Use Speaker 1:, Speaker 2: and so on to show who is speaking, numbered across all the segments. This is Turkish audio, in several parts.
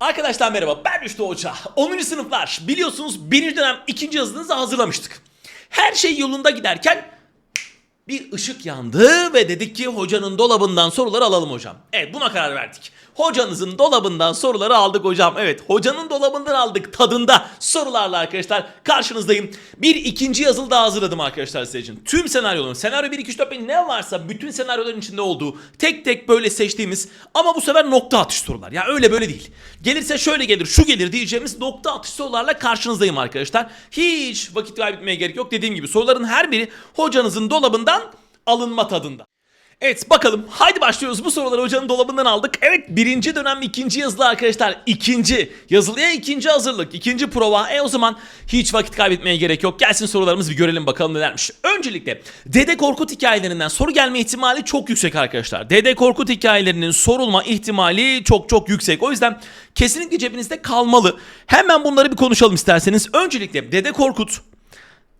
Speaker 1: Arkadaşlar merhaba ben Rüştü Hoca. 10. sınıflar biliyorsunuz 1. dönem 2. yazınızı hazırlamıştık. Her şey yolunda giderken bir ışık yandı ve dedik ki hocanın dolabından soruları alalım hocam. Evet buna karar verdik. Hocanızın dolabından soruları aldık hocam. Evet hocanın dolabından aldık tadında sorularla arkadaşlar karşınızdayım. Bir ikinci yazılı daha hazırladım arkadaşlar sizler için. Tüm senaryoların senaryo 1 2 3 4 5 ne varsa bütün senaryoların içinde olduğu tek tek böyle seçtiğimiz ama bu sefer nokta atış sorular. Ya öyle böyle değil. Gelirse şöyle gelir şu gelir diyeceğimiz nokta atış sorularla karşınızdayım arkadaşlar. Hiç vakit kaybetmeye gerek yok. Dediğim gibi soruların her biri hocanızın dolabından alınma tadında. Evet bakalım haydi başlıyoruz bu soruları hocanın dolabından aldık. Evet birinci dönem ikinci yazılı arkadaşlar ikinci yazılıya ikinci hazırlık ikinci prova. E o zaman hiç vakit kaybetmeye gerek yok. Gelsin sorularımızı bir görelim bakalım nelermiş. Öncelikle Dede Korkut hikayelerinden soru gelme ihtimali çok yüksek arkadaşlar. Dede Korkut hikayelerinin sorulma ihtimali çok çok yüksek. O yüzden kesinlikle cebinizde kalmalı. Hemen bunları bir konuşalım isterseniz. Öncelikle Dede Korkut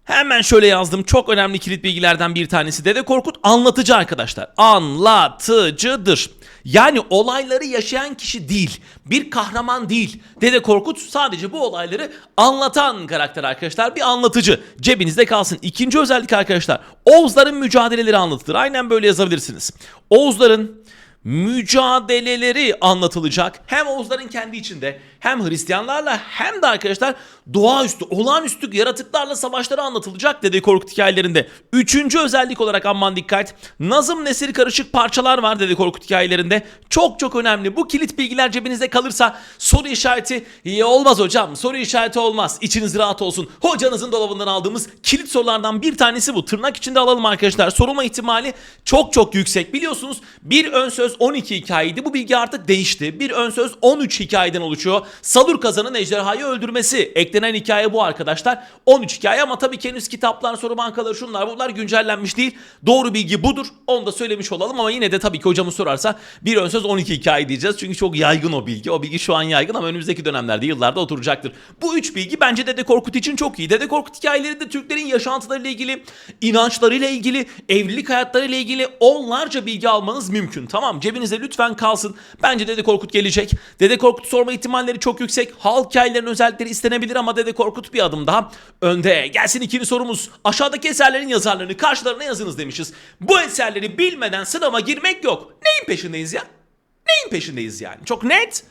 Speaker 1: Hemen şöyle yazdım. Çok önemli kilit bilgilerden bir tanesi. Dede Korkut anlatıcı arkadaşlar. Anlatıcıdır. Yani olayları yaşayan kişi değil. Bir kahraman değil. Dede Korkut sadece bu olayları anlatan karakter arkadaşlar. Bir anlatıcı. Cebinizde kalsın. İkinci özellik arkadaşlar. Oğuzların mücadeleleri anlatılır. Aynen böyle yazabilirsiniz. Oğuzların mücadeleleri anlatılacak. Hem Oğuzların kendi içinde hem Hristiyanlarla hem de arkadaşlar doğaüstü, olağanüstü yaratıklarla savaşları anlatılacak Dede Korkut hikayelerinde. Üçüncü özellik olarak aman dikkat. Nazım nesir karışık parçalar var Dede Korkut hikayelerinde. Çok çok önemli. Bu kilit bilgiler cebinizde kalırsa soru işareti iyi olmaz hocam. Soru işareti olmaz. İçiniz rahat olsun. Hocanızın dolabından aldığımız kilit sorulardan bir tanesi bu. Tırnak içinde alalım arkadaşlar. Sorulma ihtimali çok çok yüksek. Biliyorsunuz bir ön söz 12 hikayeydi. Bu bilgi artık değişti. Bir ön söz 13 hikayeden oluşuyor. Salur Kazan'ın ejderhayı öldürmesi. Eklenen hikaye bu arkadaşlar. 13 hikaye ama tabii ki henüz kitaplar, soru bankaları şunlar bunlar güncellenmiş değil. Doğru bilgi budur. Onu da söylemiş olalım ama yine de tabii ki hocamız sorarsa bir ön söz 12 hikaye diyeceğiz. Çünkü çok yaygın o bilgi. O bilgi şu an yaygın ama önümüzdeki dönemlerde yıllarda oturacaktır. Bu üç bilgi bence Dede Korkut için çok iyi. Dede Korkut hikayeleri de Türklerin yaşantılarıyla ilgili, inançlarıyla ilgili, evlilik hayatlarıyla ilgili onlarca bilgi almanız mümkün. Tamam cebinizde lütfen kalsın. Bence Dede Korkut gelecek. Dede Korkut sorma ihtimalleri çok yüksek. Halk hikayelerinin özellikleri istenebilir ama Dede Korkut bir adım daha önde. Gelsin ikinci sorumuz. Aşağıdaki eserlerin yazarlarını karşılarına yazınız demişiz. Bu eserleri bilmeden sınava girmek yok. Neyin peşindeyiz ya? Neyin peşindeyiz yani? Çok net.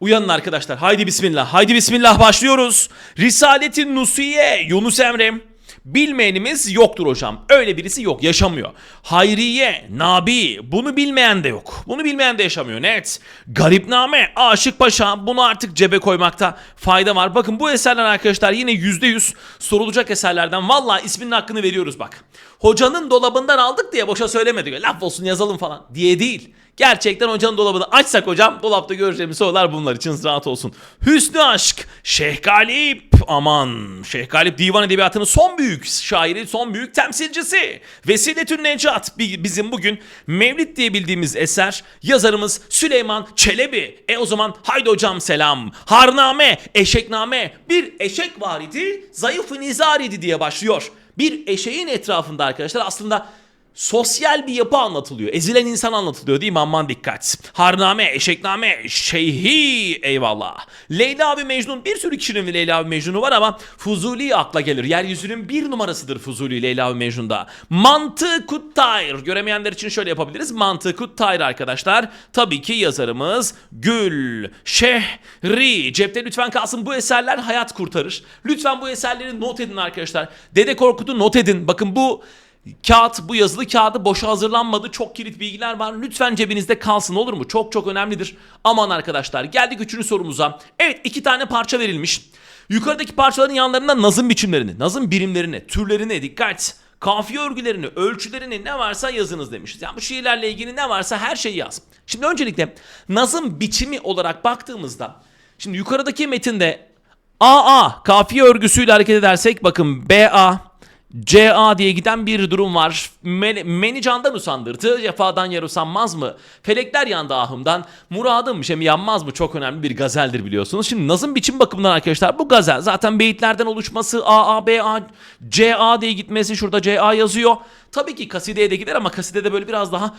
Speaker 1: Uyanın arkadaşlar. Haydi bismillah. Haydi bismillah başlıyoruz. Risaletin Nusiye Yunus Emre. Bilmeyenimiz yoktur hocam. Öyle birisi yok. Yaşamıyor. Hayriye, Nabi. Bunu bilmeyen de yok. Bunu bilmeyen de yaşamıyor. Net. Garipname, Aşık Paşa. Bunu artık cebe koymakta fayda var. Bakın bu eserler arkadaşlar yine %100 sorulacak eserlerden. Valla isminin hakkını veriyoruz bak. Hocanın dolabından aldık diye boşa söylemedik. Laf olsun yazalım falan diye değil. Gerçekten hocanın dolabını açsak hocam dolapta göreceğimiz sorular bunlar için rahat olsun. Hüsnü Aşk, Şeyh Galip, aman Şeyh Galip divan edebiyatının son büyük şairi, son büyük temsilcisi. Vesiletün Necat bi- bizim bugün Mevlid diye bildiğimiz eser. Yazarımız Süleyman Çelebi. E o zaman haydi hocam selam. Harname, Eşekname, bir eşek var idi, zayıf nizar idi diye başlıyor. Bir eşeğin etrafında arkadaşlar aslında sosyal bir yapı anlatılıyor. Ezilen insan anlatılıyor değil mi? Aman dikkat. Harname, eşekname, şeyhi eyvallah. Leyla ve Mecnun bir sürü kişinin Leyla ve Mecnun'u var ama Fuzuli akla gelir. Yeryüzünün bir numarasıdır Fuzuli Leyla ve Mecnun'da. Mantı Kuttayr. Göremeyenler için şöyle yapabiliriz. Mantı Kuttayr arkadaşlar. Tabii ki yazarımız Gül Şehri. Cepte lütfen kalsın bu eserler hayat kurtarır. Lütfen bu eserleri not edin arkadaşlar. Dede Korkut'u not edin. Bakın bu Kağıt bu yazılı kağıdı boşa hazırlanmadı. Çok kilit bilgiler var. Lütfen cebinizde kalsın olur mu? Çok çok önemlidir. Aman arkadaşlar geldik üçüncü sorumuza. Evet iki tane parça verilmiş. Yukarıdaki parçaların yanlarında nazım biçimlerini, nazım birimlerini, türlerine dikkat. Kafiye örgülerini, ölçülerini ne varsa yazınız demişiz. Yani bu şiirlerle ilgili ne varsa her şeyi yaz. Şimdi öncelikle nazım biçimi olarak baktığımızda şimdi yukarıdaki metinde AA kafiye örgüsüyle hareket edersek bakın BA CA diye giden bir durum var. Men, meni candan usandırdı. Cefadan yer usanmaz mı? Felekler yandı ahımdan. Muradım şemi yanmaz mı? Çok önemli bir gazeldir biliyorsunuz. Şimdi nazım biçim bakımından arkadaşlar bu gazel. Zaten beyitlerden oluşması A, A, B, A, C, A diye gitmesi. Şurada C, A yazıyor. Tabii ki kasideye de gider ama kasidede böyle biraz daha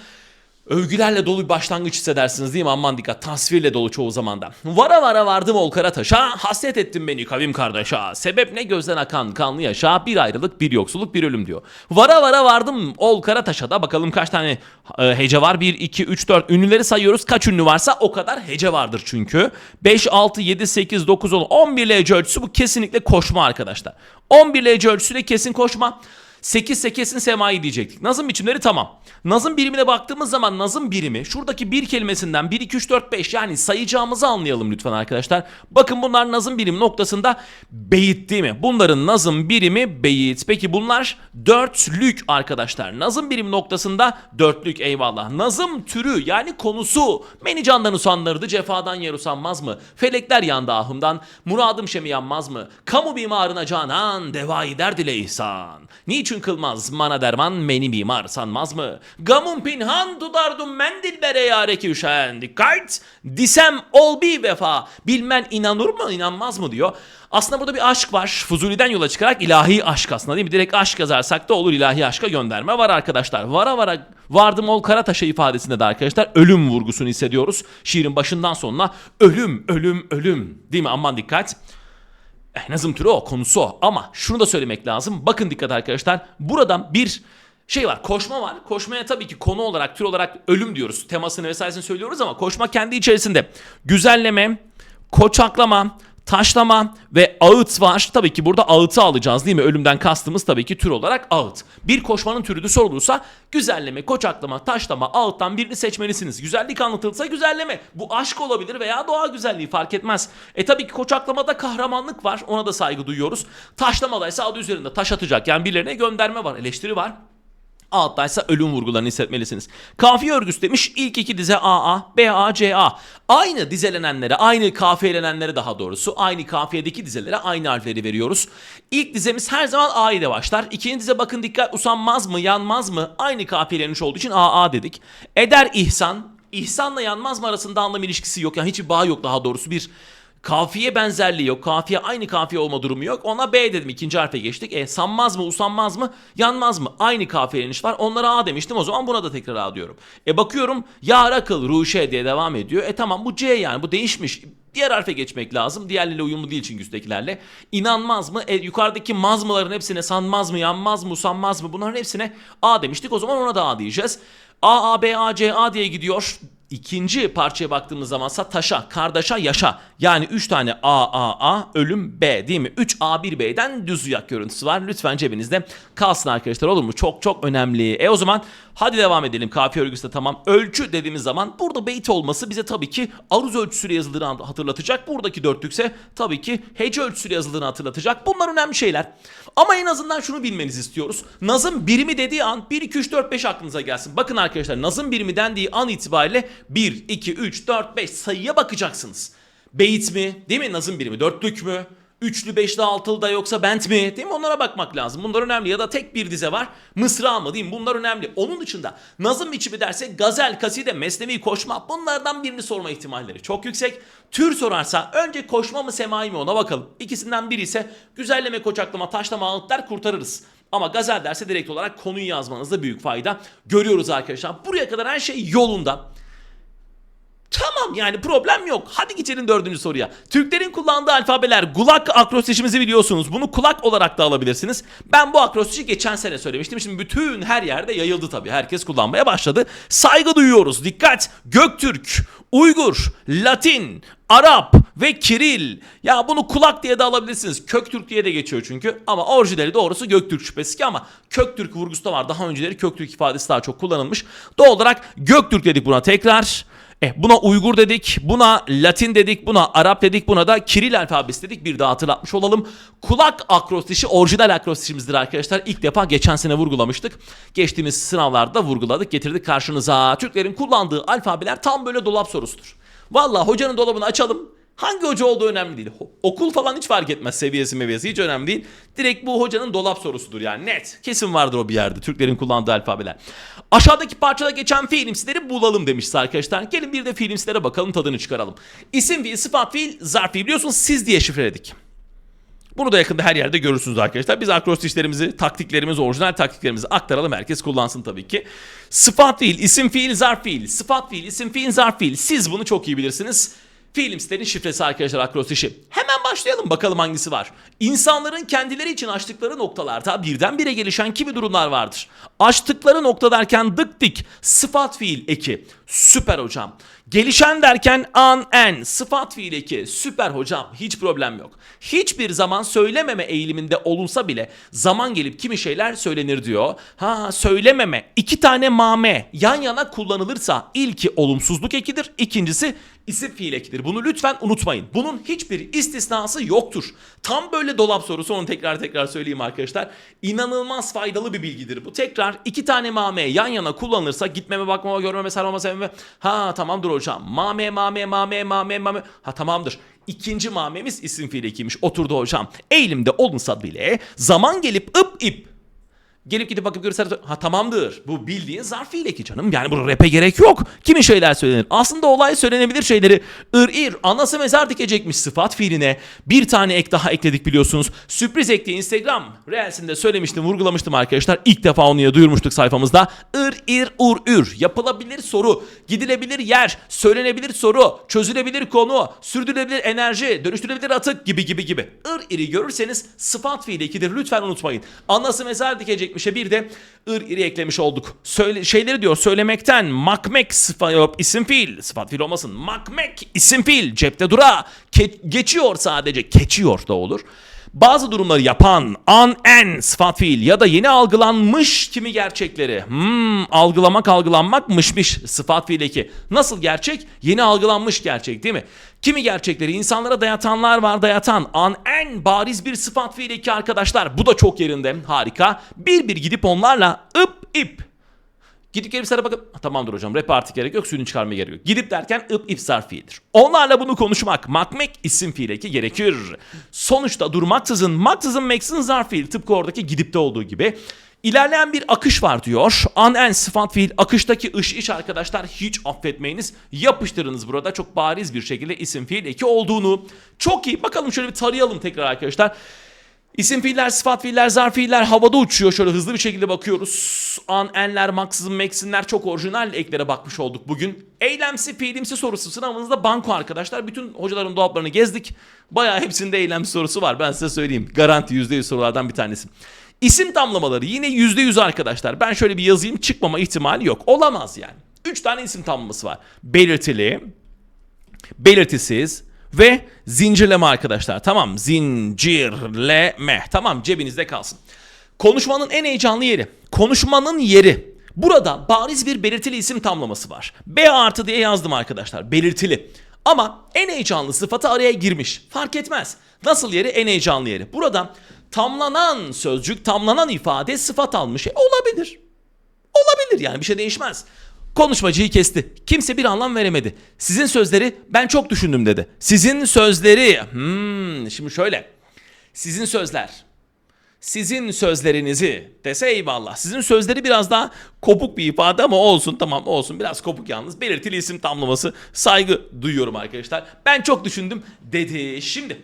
Speaker 1: Övgülerle dolu bir başlangıç hissedersiniz değil mi? Aman dikkat tasvirle dolu çoğu zamanda. Vara vara vardım Olkara taşa, hasret ettim beni kavim kardeşa. Sebep ne gözden akan kanlı yaşa, bir ayrılık, bir yoksulluk, bir ölüm diyor. Vara vara vardım Olkara taşa da bakalım kaç tane e, hece var? 1, 2, 3, 4 ünlüleri sayıyoruz. Kaç ünlü varsa o kadar hece vardır çünkü. 5, 6, 7, 8, 9, 10, 11 hece ölçüsü bu kesinlikle koşma arkadaşlar. 11 hece ölçüsü de kesin koşma. 8 ise kesin semai diyecektik. Nazım biçimleri tamam. Nazım birimine baktığımız zaman nazım birimi şuradaki bir kelimesinden 1, 2, 3, 4, 5 yani sayacağımızı anlayalım lütfen arkadaşlar. Bakın bunlar nazım birim noktasında beyit değil mi? Bunların nazım birimi beyit. Peki bunlar dörtlük arkadaşlar. Nazım birim noktasında dörtlük eyvallah. Nazım türü yani konusu. Beni candan usandırdı cefadan yer usanmaz mı? Felekler yandı ahımdan muradım şemi yanmaz mı? Kamu bimarına canan devayı derd ile ihsan. Niçin kılmaz mana derman beni mimar sanmaz mı? Gamum pinhan tudardum mendillere yareki üşen. Dikkat! Disem ol bir vefa. Bilmen inanır mı inanmaz mı diyor. Aslında burada bir aşk var. Fuzuli'den yola çıkarak ilahi aşk aslında değil mi? Direkt aşk yazarsak da olur ilahi aşka gönderme var arkadaşlar. Vara vara vardım ol Karataş'a ifadesinde de arkadaşlar ölüm vurgusunu hissediyoruz. Şiirin başından sonuna ölüm ölüm ölüm değil mi? Aman dikkat. Eh, nazım türü o, konusu o. Ama şunu da söylemek lazım. Bakın dikkat arkadaşlar. Buradan bir şey var, koşma var. Koşmaya tabii ki konu olarak, tür olarak ölüm diyoruz. Temasını vesairesini söylüyoruz ama koşma kendi içerisinde güzelleme, koçaklama, taşlama ve ağıt var. Tabii ki burada ağıtı alacağız değil mi? Ölümden kastımız tabii ki tür olarak ağıt. Bir koşmanın türü de sorulursa güzelleme, koçaklama, taşlama, ağıttan birini seçmelisiniz. Güzellik anlatılsa güzelleme. Bu aşk olabilir veya doğa güzelliği fark etmez. E tabii ki koçaklamada kahramanlık var. Ona da saygı duyuyoruz. Taşlamada ise adı üzerinde taş atacak. Yani birilerine gönderme var, eleştiri var. Alttaysa ölüm vurgularını hissetmelisiniz. Kafiye örgüsü demiş ilk iki dize AA, BA, CA. Aynı dizelenenlere, aynı kafiyelenenlere daha doğrusu aynı kafiyedeki dizelere aynı harfleri veriyoruz. İlk dizemiz her zaman A ile başlar. İkinci dize bakın dikkat usanmaz mı, yanmaz mı? Aynı kafiyelenmiş olduğu için AA dedik. Eder ihsan, ihsanla yanmaz mı arasında anlam ilişkisi yok. Yani hiçbir bağ yok daha doğrusu bir Kafiye benzerliği yok. Kafiye aynı kafiye olma durumu yok. Ona B dedim. ikinci harfe geçtik. E sanmaz mı, usanmaz mı, yanmaz mı? Aynı kafiyeleniş var. Onlara A demiştim. O zaman buna da tekrar A diyorum. E bakıyorum yar akıl, ruşe diye devam ediyor. E tamam bu C yani. Bu değişmiş. Diğer harfe geçmek lazım. Diğerleriyle uyumlu değil çünkü üsttekilerle. İnanmaz mı? E, yukarıdaki mazmıların hepsine sanmaz mı, yanmaz mı, usanmaz mı? Bunların hepsine A demiştik. O zaman ona da A diyeceğiz. A, A, B, A, C, A diye gidiyor. İkinci parçaya baktığımız zamansa taşa, kardeşa, yaşa. Yani 3 tane A, A, A, ölüm B değil mi? 3 A, 1 B'den düz uyak görüntüsü var. Lütfen cebinizde kalsın arkadaşlar olur mu? Çok çok önemli. E o zaman hadi devam edelim. Kafiye örgüsü de tamam. Ölçü dediğimiz zaman burada beyt olması bize tabii ki aruz ölçüsüyle yazıldığını hatırlatacak. Buradaki dörtlükse tabii ki hece ölçüsüyle yazıldığını hatırlatacak. Bunlar önemli şeyler. Ama en azından şunu bilmenizi istiyoruz. Nazım birimi dediği an 1, 2, 3, 4, 5 aklınıza gelsin. Bakın arkadaşlar nazım birimi dendiği an itibariyle 1, 2, 3, 4, 5 sayıya bakacaksınız. Beyit mi? Değil mi? Nazım birimi. Dörtlük mü? Üçlü, beşli, altılı da yoksa bent mi? Değil mi? Onlara bakmak lazım. Bunlar önemli. Ya da tek bir dize var. Mısra mı? Değil mi? Bunlar önemli. Onun dışında nazım biçimi derse gazel, kaside, mesnevi, koşma bunlardan birini sorma ihtimalleri çok yüksek. Tür sorarsa önce koşma mı semai mi ona bakalım. İkisinden biri ise güzelleme, koçaklama, taşlama, ağıtlar kurtarırız. Ama gazel derse direkt olarak konuyu yazmanızda büyük fayda görüyoruz arkadaşlar. Buraya kadar her şey yolunda. Tamam yani problem yok. Hadi geçelim dördüncü soruya. Türklerin kullandığı alfabeler gulak akrostişimizi biliyorsunuz. Bunu kulak olarak da alabilirsiniz. Ben bu akrostişi geçen sene söylemiştim. Şimdi bütün her yerde yayıldı tabii. Herkes kullanmaya başladı. Saygı duyuyoruz. Dikkat. Göktürk, Uygur, Latin, Arap ve Kiril. Ya bunu kulak diye de alabilirsiniz. Köktürk diye de geçiyor çünkü. Ama orijinali doğrusu Göktürk şüphesiz ki ama Köktürk vurgusu da var. Daha önceleri Köktürk ifadesi daha çok kullanılmış. Doğal olarak Göktürk dedik buna tekrar. E buna Uygur dedik, buna Latin dedik, buna Arap dedik, buna da Kiril alfabesi dedik. Bir daha hatırlatmış olalım. Kulak akrostişi orijinal akrostişimizdir arkadaşlar. İlk defa geçen sene vurgulamıştık. Geçtiğimiz sınavlarda vurguladık, getirdik karşınıza. Türklerin kullandığı alfabeler tam böyle dolap sorusudur. Valla hocanın dolabını açalım. Hangi hoca olduğu önemli değil. Okul falan hiç fark etmez seviyesi meviyesi hiç önemli değil. Direkt bu hocanın dolap sorusudur yani net. Kesin vardır o bir yerde Türklerin kullandığı alfabeler. Aşağıdaki parçada geçen fiilimsileri bulalım demişiz arkadaşlar. Gelin bir de fiilimsilere bakalım tadını çıkaralım. İsim fiil, sıfat fiil, zarf fiil biliyorsunuz siz diye şifreledik. Bunu da yakında her yerde görürsünüz arkadaşlar. Biz akrostişlerimizi, taktiklerimizi, orijinal taktiklerimizi aktaralım. Herkes kullansın tabii ki. Sıfat fiil, isim fiil, zarf fiil. Sıfat fiil, isim fiil, zarf fiil. Siz bunu çok iyi bilirsiniz. Fiilimslerin şifresi arkadaşlar akrostişi. Hemen başlayalım bakalım hangisi var. İnsanların kendileri için açtıkları noktalarda birdenbire gelişen kimi durumlar vardır. Açtıkları nokta derken dık dik sıfat fiil eki. Süper hocam. Gelişen derken an en sıfat fiil eki. Süper hocam. Hiç problem yok. Hiçbir zaman söylememe eğiliminde olunsa bile zaman gelip kimi şeyler söylenir diyor. Ha söylememe. iki tane mame yan yana kullanılırsa ilki olumsuzluk ekidir. ikincisi isim fiil ekidir. Bunu lütfen unutmayın. Bunun hiçbir istisnası yoktur. Tam böyle dolap sorusu onu tekrar tekrar söyleyeyim arkadaşlar. İnanılmaz faydalı bir bilgidir bu. Tekrar iki tane mame yan yana kullanılırsa gitmeme bakmama görmeme sarmama sevmeme. Ha tamamdır hocam. Mame mame mame mame mame. Ha tamamdır. İkinci mamemiz isim fiil ekiymiş. Oturdu hocam. Eğilimde olunsa bile zaman gelip ıp ip Gelip gidip bakıp görürsen ha tamamdır. Bu bildiğin zarf fiil eki canım. Yani bu rap'e gerek yok. Kimi şeyler söylenir. Aslında olay söylenebilir şeyleri ır ir anası mezar dikecekmiş sıfat fiiline. Bir tane ek daha ekledik biliyorsunuz. Sürpriz ek diye Instagram Reels'inde söylemiştim vurgulamıştım arkadaşlar. İlk defa onu ya duyurmuştuk sayfamızda. Ir ir ur ür. Yapılabilir soru. Gidilebilir yer. Söylenebilir soru. Çözülebilir konu. Sürdürülebilir enerji. Dönüştürülebilir atık gibi gibi gibi. Ir iri görürseniz sıfat fiili ekidir. Lütfen unutmayın. Anası mezar dikecekmişe bir de ır iri eklemiş olduk. Söyle, şeyleri diyor söylemekten makmek sıfat yok isim fiil sıfat fiil olmasın. Makmek isim fiil cepte dura Ke- geçiyor sadece geçiyor da olur. Bazı durumları yapan an en sıfat fiil ya da yeni algılanmış kimi gerçekleri. Hmm, algılamak algılanmak mışmış sıfat fiil. Nasıl gerçek? Yeni algılanmış gerçek değil mi? Kimi gerçekleri insanlara dayatanlar var dayatan an en bariz bir sıfat fiil arkadaşlar. Bu da çok yerinde harika. Bir bir gidip onlarla ıp ip Gidip gelip sana bakıp "Ha, tamamdır hocam rap artık gerek yok suyunu çıkarmaya gerek yok. Gidip derken ıp ip zarf fiildir. Onlarla bunu konuşmak makmek isim fiil eki gerekir. Sonuçta durmaksızın maksızın meksizin zarf fiil tıpkı oradaki gidipte olduğu gibi. İlerleyen bir akış var diyor. An en sıfat fiil akıştaki ış iş arkadaşlar hiç affetmeyiniz. Yapıştırınız burada çok bariz bir şekilde isim fiil eki olduğunu. Çok iyi bakalım şöyle bir tarayalım tekrar arkadaşlar. İsim fiiller, sıfat fiiller, zarf fiiller havada uçuyor. Şöyle hızlı bir şekilde bakıyoruz. An, enler, maksızın, meksinler çok orijinal eklere bakmış olduk bugün. Eylemsi, fiilimsi sorusu sınavınızda banko arkadaşlar. Bütün hocaların dolaplarını gezdik. Bayağı hepsinde eylemsi sorusu var. Ben size söyleyeyim. Garanti %100 sorulardan bir tanesi. İsim tamlamaları yine %100 arkadaşlar. Ben şöyle bir yazayım çıkmama ihtimali yok. Olamaz yani. 3 tane isim tamlaması var. Belirtili, belirtisiz ve zincirleme arkadaşlar. Tamam zincirleme. Tamam cebinizde kalsın. Konuşmanın en heyecanlı yeri. Konuşmanın yeri. Burada bariz bir belirtili isim tamlaması var. B artı diye yazdım arkadaşlar. Belirtili. Ama en heyecanlı sıfatı araya girmiş. Fark etmez. Nasıl yeri? En heyecanlı yeri. Burada tamlanan sözcük, tamlanan ifade sıfat almış. E, olabilir. Olabilir yani bir şey değişmez. Konuşmacıyı kesti. Kimse bir anlam veremedi. Sizin sözleri ben çok düşündüm dedi. Sizin sözleri hmm, şimdi şöyle. Sizin sözler. Sizin sözlerinizi dese eyvallah. Sizin sözleri biraz daha kopuk bir ifade ama olsun tamam olsun biraz kopuk yalnız. Belirtili isim tamlaması saygı duyuyorum arkadaşlar. Ben çok düşündüm dedi. Şimdi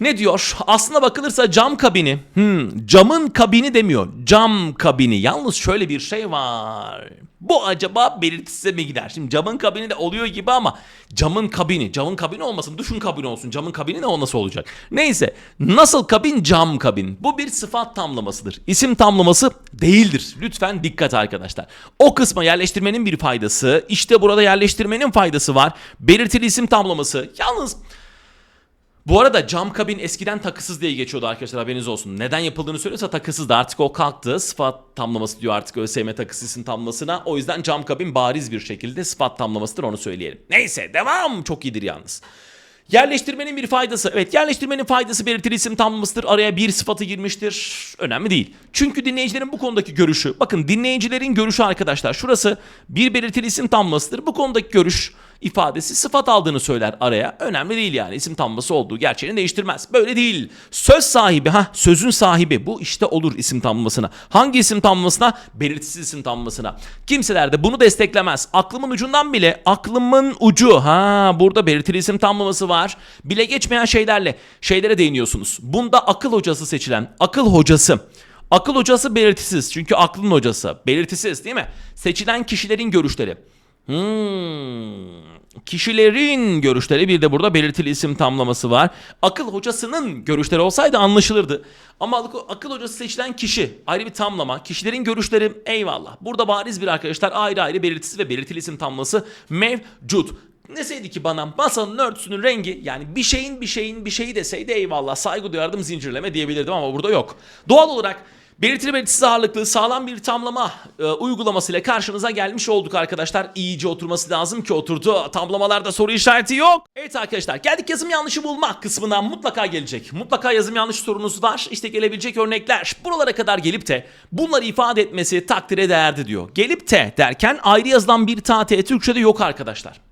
Speaker 1: ne diyor? Aslına bakılırsa cam kabini. Hmm, camın kabini demiyor. Cam kabini. Yalnız şöyle bir şey var. Bu acaba belirtisize mi gider? Şimdi camın kabini de oluyor gibi ama camın kabini. Camın kabini olmasın. Duşun kabini olsun. Camın kabini ne o nasıl olacak? Neyse. Nasıl kabin? Cam kabin. Bu bir sıfat tamlamasıdır. İsim tamlaması değildir. Lütfen dikkat arkadaşlar. O kısma yerleştirmenin bir faydası. işte burada yerleştirmenin faydası var. Belirtili isim tamlaması. Yalnız bu arada cam kabin eskiden takısız diye geçiyordu arkadaşlar haberiniz olsun. Neden yapıldığını söylüyorsa takısız da artık o kalktı. Sıfat tamlaması diyor artık ÖSYM takısı isim tamlamasına. O yüzden cam kabin bariz bir şekilde sıfat tamlamasıdır onu söyleyelim. Neyse devam çok iyidir yalnız. Yerleştirmenin bir faydası. Evet yerleştirmenin faydası belirtili isim tamlamasıdır. Araya bir sıfatı girmiştir. Önemli değil. Çünkü dinleyicilerin bu konudaki görüşü. Bakın dinleyicilerin görüşü arkadaşlar. Şurası bir belirtili isim tamlamasıdır. Bu konudaki görüş ifadesi sıfat aldığını söyler araya. Önemli değil yani isim tamlaması olduğu gerçeğini değiştirmez. Böyle değil. Söz sahibi ha sözün sahibi bu işte olur isim tamlamasına. Hangi isim tamlamasına? Belirtisiz isim tamlamasına. Kimseler de bunu desteklemez. Aklımın ucundan bile aklımın ucu ha burada belirtili isim tamlaması var. Bile geçmeyen şeylerle şeylere değiniyorsunuz. Bunda akıl hocası seçilen akıl hocası Akıl hocası belirtisiz çünkü aklın hocası belirtisiz değil mi? Seçilen kişilerin görüşleri. Hmm. Kişilerin görüşleri bir de burada belirtili isim tamlaması var. Akıl hocasının görüşleri olsaydı anlaşılırdı. Ama akıl, hocası seçilen kişi ayrı bir tamlama. Kişilerin görüşleri eyvallah. Burada bariz bir arkadaşlar ayrı ayrı belirtisiz ve belirtili isim tamlaması mevcut. Deseydi ki bana masanın örtüsünün rengi yani bir şeyin bir şeyin bir şeyi deseydi eyvallah saygı duyardım zincirleme diyebilirdim ama burada yok. Doğal olarak belirtili belirtisiz ağırlıklı sağlam bir tamlama e, uygulamasıyla karşınıza gelmiş olduk arkadaşlar. İyice oturması lazım ki oturdu. Tamlamalarda soru işareti yok. Evet arkadaşlar geldik yazım yanlışı bulma kısmına mutlaka gelecek. Mutlaka yazım yanlış sorunuz var. İşte gelebilecek örnekler. Buralara kadar gelip de bunları ifade etmesi takdire değerdi diyor. Gelip de derken ayrı yazılan bir ta Türkçe'de yok arkadaşlar.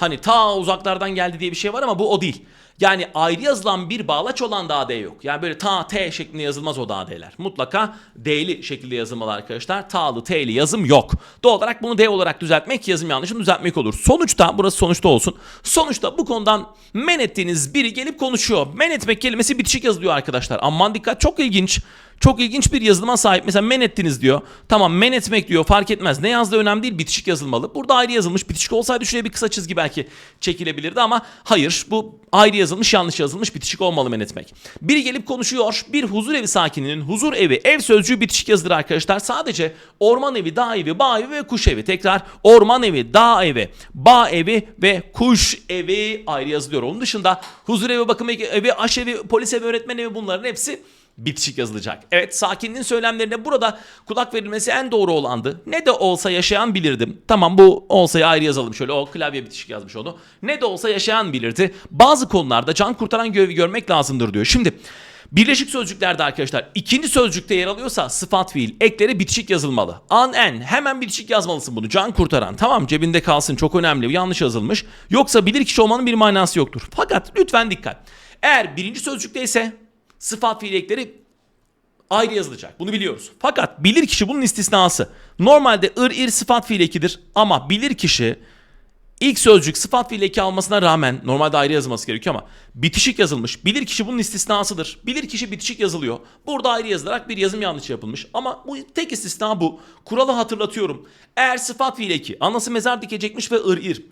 Speaker 1: Hani ta uzaklardan geldi diye bir şey var ama bu o değil. Yani ayrı yazılan bir bağlaç olan da D yok. Yani böyle ta T şeklinde yazılmaz o da D'ler. Mutlaka D'li şekilde yazılmalı arkadaşlar. Ta'lı T'li yazım yok. Doğal olarak bunu D olarak düzeltmek yazım yanlışını düzeltmek olur. Sonuçta burası sonuçta olsun. Sonuçta bu konudan men ettiğiniz biri gelip konuşuyor. Men etmek kelimesi bitişik yazılıyor arkadaşlar. Aman dikkat çok ilginç. Çok ilginç bir yazılıma sahip. Mesela men ettiniz diyor. Tamam men etmek diyor fark etmez. Ne yazdığı önemli değil bitişik yazılmalı. Burada ayrı yazılmış. Bitişik olsaydı şuraya bir kısa çizgi belki çekilebilirdi ama hayır bu ayrı yazılmış yanlış yazılmış bitişik olmalı men etmek. Biri gelip konuşuyor. Bir huzur evi sakininin huzur evi ev sözcüğü bitişik yazılır arkadaşlar. Sadece orman evi, dağ evi, bağ evi ve kuş evi. Tekrar orman evi, dağ evi, bağ evi ve kuş evi ayrı yazılıyor. Onun dışında huzur evi, bakım evi, aş evi, polis evi, öğretmen evi bunların hepsi bitişik yazılacak. Evet sakinliğin söylemlerine burada kulak verilmesi en doğru olandı. Ne de olsa yaşayan bilirdim. Tamam bu olsayı ayrı yazalım şöyle o klavye bitişik yazmış onu. Ne de olsa yaşayan bilirdi. Bazı konularda can kurtaran görevi görmek lazımdır diyor. Şimdi Birleşik sözcüklerde arkadaşlar ikinci sözcükte yer alıyorsa sıfat fiil ekleri bitişik yazılmalı. An en hemen bitişik yazmalısın bunu can kurtaran. Tamam cebinde kalsın çok önemli yanlış yazılmış. Yoksa bilir kişi olmanın bir manası yoktur. Fakat lütfen dikkat. Eğer birinci sözcükte ise sıfat fiil ekleri ayrı yazılacak. Bunu biliyoruz. Fakat bilir kişi bunun istisnası. Normalde ır ir sıfat fiil ama bilir kişi ilk sözcük sıfat fiil eki almasına rağmen normalde ayrı yazılması gerekiyor ama bitişik yazılmış. Bilir kişi bunun istisnasıdır. Bilir kişi bitişik yazılıyor. Burada ayrı yazılarak bir yazım yanlışı yapılmış. Ama bu tek istisna bu. Kuralı hatırlatıyorum. Eğer sıfat fiil eki anası mezar dikecekmiş ve ır ir.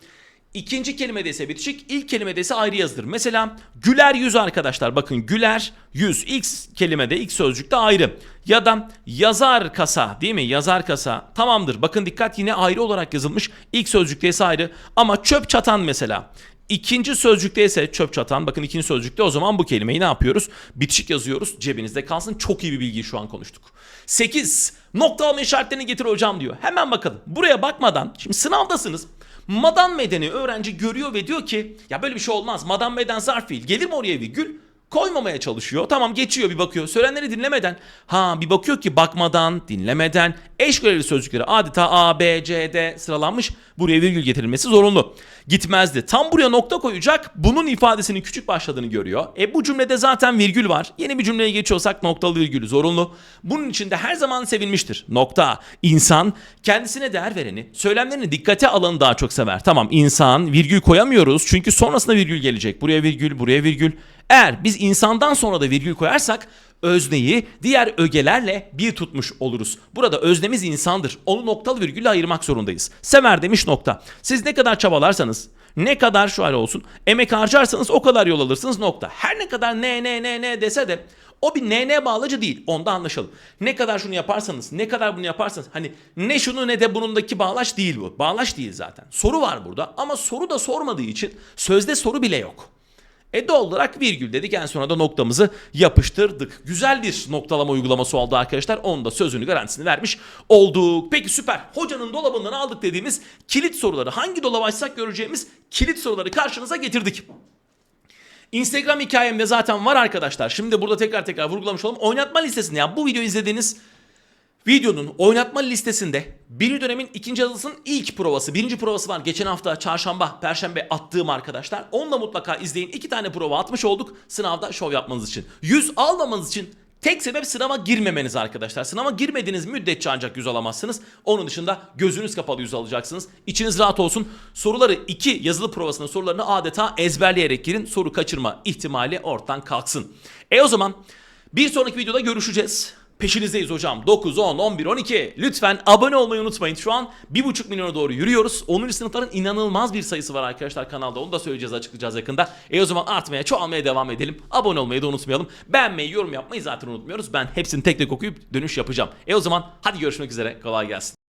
Speaker 1: İkinci kelimede ise bitişik, ilk kelimede ise ayrı yazılır. Mesela güler yüz arkadaşlar bakın güler yüz ilk kelimede ilk sözcükte ayrı. Ya da yazar kasa değil mi? Yazar kasa tamamdır. Bakın dikkat yine ayrı olarak yazılmış. İlk sözcükte ise ayrı ama çöp çatan mesela. İkinci sözcükte ise çöp çatan. Bakın ikinci sözcükte o zaman bu kelimeyi ne yapıyoruz? Bitişik yazıyoruz. Cebinizde kalsın. Çok iyi bir bilgiyi şu an konuştuk. 8. Noktalama işaretlerini getir hocam diyor. Hemen bakalım. Buraya bakmadan şimdi sınavdasınız. Madan medeni öğrenci görüyor ve diyor ki ya böyle bir şey olmaz. Madan meden zarf fiil. Gelir mi oraya virgül? Koymamaya çalışıyor. Tamam geçiyor bir bakıyor. Söylenenleri dinlemeden. Ha bir bakıyor ki bakmadan, dinlemeden eş görevli sözcükleri adeta A, B, C, D sıralanmış. Buraya virgül getirilmesi zorunlu. Gitmezdi. Tam buraya nokta koyacak. Bunun ifadesinin küçük başladığını görüyor. E bu cümlede zaten virgül var. Yeni bir cümleye geçiyorsak noktalı virgül zorunlu. Bunun içinde her zaman sevilmiştir. Nokta. İnsan kendisine değer vereni, söylemlerini dikkate alanı daha çok sever. Tamam insan virgül koyamıyoruz çünkü sonrasında virgül gelecek. Buraya virgül, buraya virgül. Eğer biz insandan sonra da virgül koyarsak özneyi diğer ögelerle bir tutmuş oluruz. Burada öznemiz insandır. Onu noktalı virgülle ayırmak zorundayız. Sever demiş nokta. Siz ne kadar çabalarsanız ne kadar şu hal olsun emek harcarsanız o kadar yol alırsınız nokta. Her ne kadar ne ne ne ne dese de o bir ne ne bağlacı değil. Onda anlaşalım. Ne kadar şunu yaparsanız, ne kadar bunu yaparsanız hani ne şunu ne de bunundaki bağlaç değil bu. Bağlaç değil zaten. Soru var burada ama soru da sormadığı için sözde soru bile yok. E doğal olarak virgül dedik en sonra da noktamızı yapıştırdık. Güzel bir noktalama uygulaması oldu arkadaşlar. Onun da sözünü garantisini vermiş olduk. Peki süper. Hocanın dolabından aldık dediğimiz kilit soruları hangi dolabı açsak göreceğimiz kilit soruları karşınıza getirdik. Instagram hikayemde zaten var arkadaşlar. Şimdi burada tekrar tekrar vurgulamış olalım. Oynatma listesinde yani bu videoyu izlediğiniz Videonun oynatma listesinde birinci dönemin ikinci yazısının ilk provası, birinci provası var. Geçen hafta çarşamba, perşembe attığım arkadaşlar. Onunla mutlaka izleyin. İki tane prova atmış olduk sınavda şov yapmanız için. 100 almamanız için tek sebep sınava girmemeniz arkadaşlar. Sınava girmediğiniz müddetçe ancak 100 alamazsınız. Onun dışında gözünüz kapalı 100 alacaksınız. İçiniz rahat olsun. Soruları iki yazılı provasının sorularını adeta ezberleyerek girin. Soru kaçırma ihtimali ortadan kalksın. E o zaman bir sonraki videoda görüşeceğiz. Peşinizdeyiz hocam. 9, 10, 11, 12. Lütfen abone olmayı unutmayın. Şu an 1,5 milyona doğru yürüyoruz. 10. sınıfların inanılmaz bir sayısı var arkadaşlar kanalda. Onu da söyleyeceğiz, açıklayacağız yakında. E o zaman artmaya, çoğalmaya devam edelim. Abone olmayı da unutmayalım. Beğenmeyi, yorum yapmayı zaten unutmuyoruz. Ben hepsini tek tek okuyup dönüş yapacağım. E o zaman hadi görüşmek üzere. Kolay gelsin.